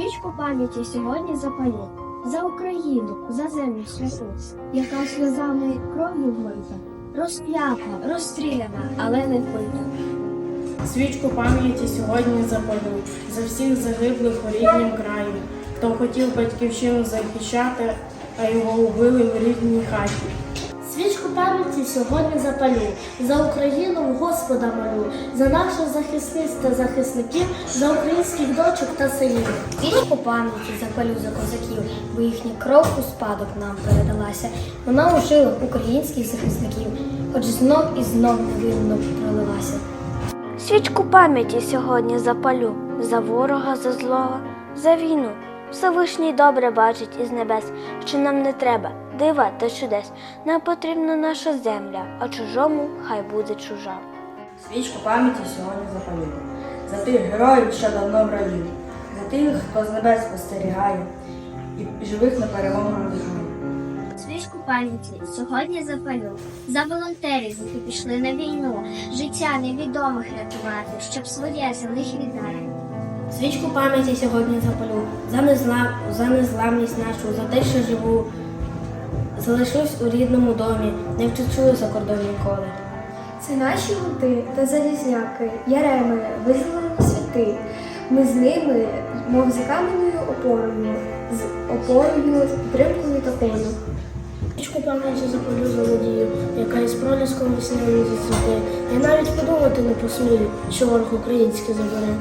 Свічку пам'яті сьогодні запалю за Україну, за землю святу, яка сльозами кров'ю вмита, розп'ята, розстріляна, але не вбита. Свічку пам'яті сьогодні запалю за всіх загиблих у ріднім краї, хто хотів батьківщину захищати, а його убили в рідній хаті. Свічку сьогодні запалю, за Україну Господа молю, за наших захисниць та захисників, за українських дочок та синів. Свічку пам'яті запалю за козаків, бо їхня кров у спадок нам передалася. Вона у жилах українських захисників, хоч знов і знов невинно пролилася. Свічку пам'яті сьогодні запалю за ворога, за злого, за війну. Всевишній добре бачить із небес, що нам не треба дива та чудес. Нам потрібна наша земля, а чужому хай буде чужа. Свічку пам'яті сьогодні запалю. За тих героїв, що давно в раю, за тих, хто з небес спостерігає і живих на перемогу надихає. Свічку пам'яті сьогодні запалю за волонтерів, які пішли на війну, життя невідомих рятувати, щоб своє за них віддати. Свічку пам'яті сьогодні запалю за, незлам, за незламність нашу, за те, що живу. Залишусь у рідному домі, не втечу за кордон ніколи. Це наші гунти та залізняки, яреми, визволені світи. Ми з ними, мов за кам'яною опорою, з опорою, підтримкою та коню. Свічку пам'яті запалю за надію, яка із проліском весняним зацвіте. Я навіть подумати не посмію, що ворог український забере.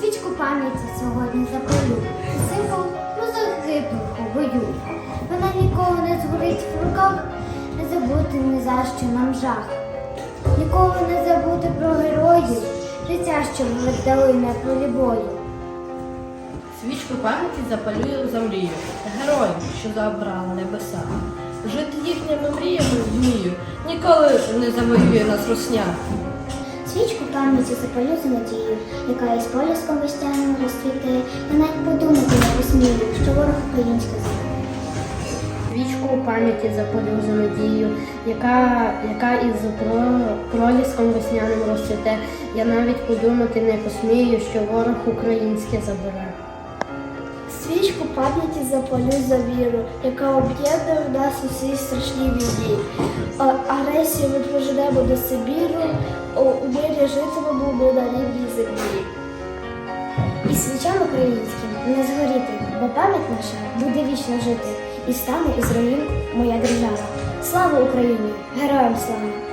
Свічку пам'яті сьогодні запалю. Символ у бою. Вона ніколи не згорить в руках, не забути ні за що нам жах. Ніколи не забути про героїв, життя, що ми віддали на полі бою. Свічку пам'яті запалюю за мрію, героїв, що забрали небеса. Жити їхніми мріями вмію, ніколи не завоює нас русня. Свічку пам'яті запалю за надію, яка із поліском вестяним розцвіте, і навіть подумати не посмію, що ворог український забере. Свічку пам'яті запалю за надію, яка, яка із про- проліском весняним розцвіте. Я навіть подумати не посмію, що ворог українське забере. Свічку пам'яті запалю за віру, яка об'єднує в нас усі страшні війні. Агресію ми проженемо до Сибіру, у у мирі житимемо ми на рідній землі. І свічам українським не згоріти, бо пам'ять наша буде вічно жити, і стане із моя держава. Слава Україні! Героям слава!